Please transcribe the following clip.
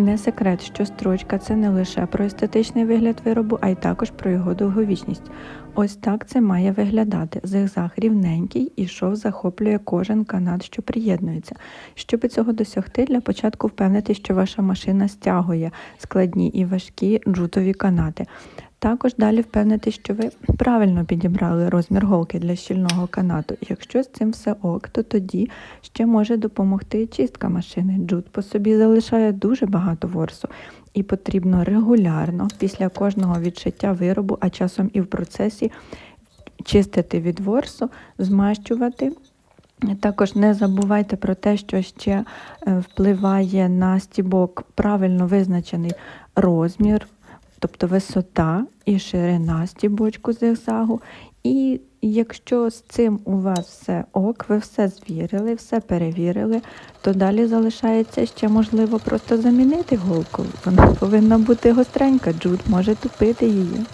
Не секрет, що строчка це не лише про естетичний вигляд виробу, а й також про його довговічність. Ось так це має виглядати. Зигзаг рівненький і шов захоплює кожен канат, що приєднується. Щоб цього досягти, для початку впевнитись, що ваша машина стягує складні і важкі джутові канати. Також далі впевнитись, що ви правильно підібрали розмір голки для щільного канату. Якщо з цим все ок, то тоді ще може допомогти чистка машини. Джут по собі залишає дуже багато ворсу, і потрібно регулярно після кожного відшиття виробу, а часом і в процесі чистити від ворсу, змащувати. Також не забувайте про те, що ще е, впливає на стібок правильно визначений розмір, тобто висота і ширина стібочку зигзагу. І якщо з цим у вас все ок, ви все звірили, все перевірили, то далі залишається ще можливо просто замінити голку. Вона повинна бути гостренька, джут може тупити її.